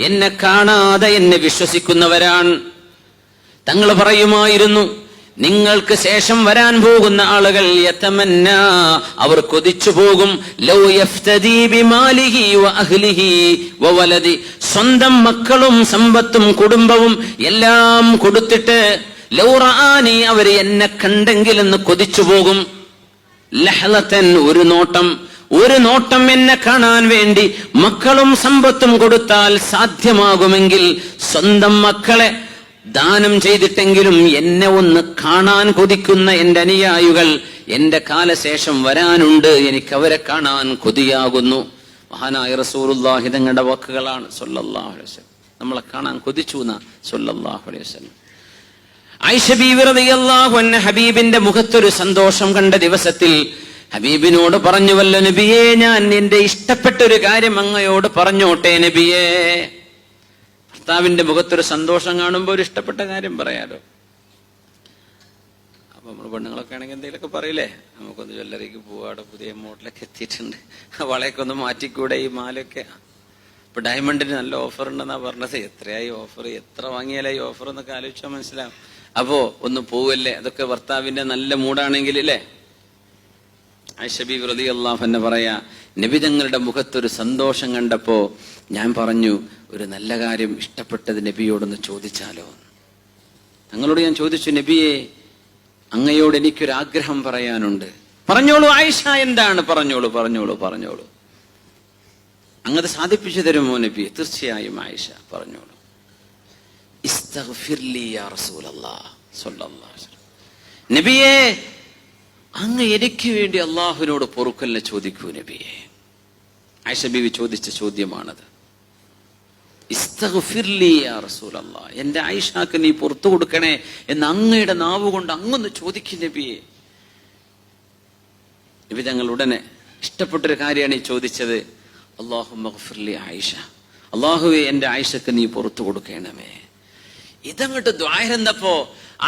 എന്നെ കാണാതെ എന്നെ വിശ്വസിക്കുന്നവരാണ്. തങ്ങൾ പറയുമായിരുന്നു നിങ്ങൾക്ക് ശേഷം വരാൻ പോകുന്ന ആളുകൾ യതമന്ന അവർ കൊതിച്ചു പോകും. സ്വന്തം മക്കളും സമ്പത്തും കുടുംബവും എല്ലാം കൊടുത്തിട്ട് ലൗറാനി അവർ എന്നെ കണ്ടെങ്കിലെന്ന് കൊതിച്ചു പോകും. ലഹലത്തൻ ഒരു നോട്ടം ഒരു നോട്ടം എന്നെ കാണാൻ വേണ്ടി മക്കളും സമ്പത്തും കൊടുത്താൽ സാധ്യമാകുമെങ്കിൽ സ്വന്തം മക്കളെ ദാനം ചെയ്തിട്ടെങ്കിലും എന്നെ ഒന്ന് കാണാൻ കൊതിക്കുന്ന എന്റെ അനുയായികൾ എന്റെ കാലശേഷം വരാനുണ്ട്. എനിക്ക് അവരെ കാണാൻ കൊതിയാകുന്നു. മഹാനായ റസൂലുള്ളാഹി തങ്ങളുടെ വാക്കുകളാണ്. സൊല്ലാഹു അലൈഹി വസല്ലം. നമ്മളെ കാണാൻ കൊതിച്ചു എന്നാ വസല്ലം. ആയിഷ ബീവി അൻഹ ഹബീബിന്റെ മുഖത്തൊരു സന്തോഷം കണ്ട ദിവസത്തിൽ ഹബീബിനോട് പറഞ്ഞുവല്ലോ നബിയെ ഞാൻ നിന്റെ ഇഷ്ടപ്പെട്ട ഒരു കാര്യം അങ്ങയോട് പറഞ്ഞോട്ടെ നബിയേ. ഭർത്താവിന്റെ മുഖത്തൊരു സന്തോഷം കാണുമ്പോൾ ഒരു ഇഷ്ടപ്പെട്ട കാര്യം പറയാലോ. അപ്പൊ നമ്മൾ പെണ്ണുങ്ങളൊക്കെ ആണെങ്കിൽ എന്തെങ്കിലുമൊക്കെ പറയില്ലേ? നമുക്കൊന്ന് ജ്വല്ലറിക്ക് പോവാടെ പുതിയ മോഡലൊക്കെ എത്തിയിട്ടുണ്ട്. വളയൊക്കെ ഒന്ന് മാറ്റിക്കൂടെ ഈ മാലൊക്കെ ഇപ്പൊ ഡയമണ്ടിന് നല്ല ഓഫർ ഉണ്ടെന്നാ പറഞ്ഞത്. എത്രയായി ഓഫർ? എത്ര വാങ്ങിയാലായി ഓഫർ എന്നൊക്കെ ആലോചിച്ചാൽ മനസ്സിലാവും. അപ്പോ ഒന്ന് പോവല്ലേ? അതൊക്കെ ഭർത്താവിന്റെ നല്ല മൂടാണെങ്കിൽ അല്ലേ? ഐഷബി റലി എന്നെ പറയാ നബിതങ്ങളുടെ മുഖത്തൊരു സന്തോഷം കണ്ടപ്പോ ഞാൻ പറഞ്ഞു ഒരു നല്ല കാര്യം ഇഷ്ടപ്പെട്ടത് നബിയോടൊന്ന് ചോദിച്ചാലോ? തങ്ങളോട് ഞാൻ ചോദിച്ചു നബിയെ അങ്ങയോട് എനിക്കൊരു ആഗ്രഹം പറയാനുണ്ട്. പറഞ്ഞോളൂ ആയിഷ എന്താണ് പറഞ്ഞോളൂ പറഞ്ഞോളൂ പറഞ്ഞോളൂ. അങ്ങത് സാധിപ്പിച്ചു തരുമോ നബി തീർച്ചയായും ആയിഷ പറഞ്ഞോളൂ. നബിയേ അങ്ങ് എനിക്ക് വേണ്ടി അള്ളാഹുവിനോട് പൊറുക്കലിനെ ചോദിക്കൂ നബിയെ. ആയിഷ ചോദിച്ച ചോദ്യമാണത്. എന്റെ ആയിഷാക്ക് നീ പുറത്തു കൊടുക്കണേ എന്ന് അങ്ങയുടെ നാവ് കൊണ്ട് അങ്ങൊന്ന് ചോദിക്കും നബിയെ. നബി തങ്ങൾ ഉടനെ ഇഷ്ടപ്പെട്ടൊരു കാര്യമാണ് ഈ ചോദിച്ചത്. അള്ളാഹു ആയിഷ. അള്ളാഹുവെ എന്റെ ആയിഷക്ക് നീ പുറത്തു കൊടുക്കണമേ. ഇതങ്ങോട്ട് ദ്വാരന്നപ്പോ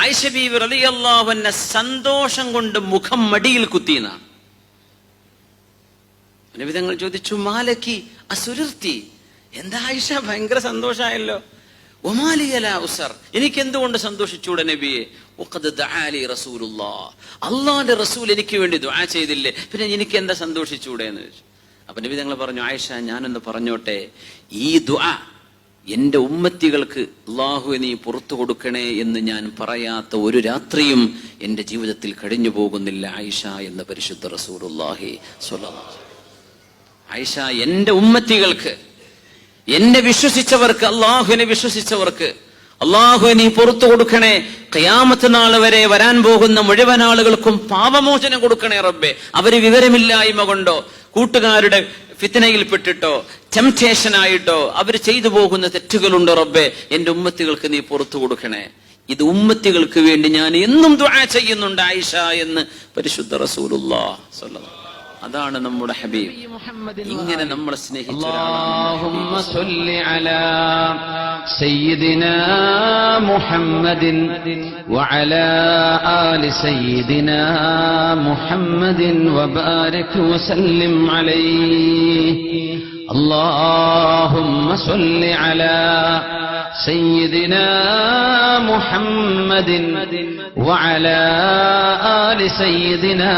ആയിഷ ബീവി റളിയല്ലാഹുവിന്റെ സന്തോഷം കൊണ്ട് മുഖം മടിയിൽ കുത്തിയെന്നാണ് നബിതങ്ങൾ ചോദിച്ചു മാലക്കി അസുരുർത്തി എന്താ ആയിഷ? ഭയങ്കര സന്തോഷമായല്ലോ എനിക്ക് എന്തുകൊണ്ട് സന്തോഷിച്ചൂടെ നബിയെ? അള്ളാന്റെ റസൂൽ എനിക്ക് വേണ്ടി ദുആ ചെയ്തില്ലേ? പിന്നെ എനിക്ക് എന്താ സന്തോഷിച്ചൂടെ എന്ന് ചോദിച്ചു. അപ്പൊ നബി തങ്ങൾ പറഞ്ഞു ആയിഷ ഞാനൊന്ന് പറഞ്ഞോട്ടെ ഈ ദുആ എന്റെ ഉമ്മത്തികൾക്ക് അള്ളാഹു നീ പുറത്തു കൊടുക്കണേ എന്ന് ഞാൻ പറയാത്ത ഒരു രാത്രിയും എന്റെ ജീവിതത്തിൽ കഴിഞ്ഞു പോകുന്നില്ല ആയിഷ എന്ന പരിശുദ്ധ സ്വല്ലല്ലാഹു ആയിഷ എന്റെ ഉമ്മത്തികൾക്ക് എന്നെ വിശ്വസിച്ചവർക്ക് അള്ളാഹുവിനെ വിശ്വസിച്ചവർക്ക് അള്ളാഹു നീ പുറത്തു കൊടുക്കണേ കയാമത്ത് നാൾ വരെ വരാൻ പോകുന്ന മുഴുവൻ ആളുകൾക്കും പാപമോചനം കൊടുക്കണേ റബ്ബെ. അവർ വിവരമില്ലായ്മ കൊണ്ടോ കൂട്ടുകാരുടെ ഫിത്തനയിൽപ്പെട്ടിട്ടോ ടെംപ്റ്റേഷനായിട്ടോ അവർ ചെയ്തു പോകുന്ന തെറ്റുകളുണ്ട് റബ്ബെ? എന്റെ ഉമ്മത്തികൾക്ക് നീ പുറത്തു കൊടുക്കണേ. ഇത് ഉമ്മത്തികൾക്ക് വേണ്ടി ഞാൻ എന്നും ദുആ ചെയ്യുന്നുണ്ട് ആയിഷ എന്ന് പരിശുദ്ധ റസൂലുള്ളാഹി സ്വല്ലല്ലാഹു അതാണ് നമ്മുടെ ഹബീബ് ഇങ്ങനെ നമ്മളെ സ്നേഹിച്ച ഒരാളാണ് اللهم صل على سيدنا محمد وعلى آل سيدنا محمد وبارك وسلم عليه اللهم صل على سيدنا محمد وعلى آل سيدنا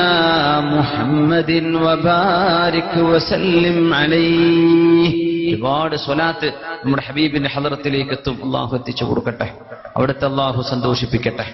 محمد وبارك وسلم عليه ഒരുപാട് സ്വലാത്ത് നമ്മുടെ ഹബീബിന്റെ ഹലറത്തിലേക്ക് എത്തും അള്ളാഹു എത്തിച്ചു കൊടുക്കട്ടെ അവിടുത്തെ അള്ളാഹു സന്തോഷിപ്പിക്കട്ടെ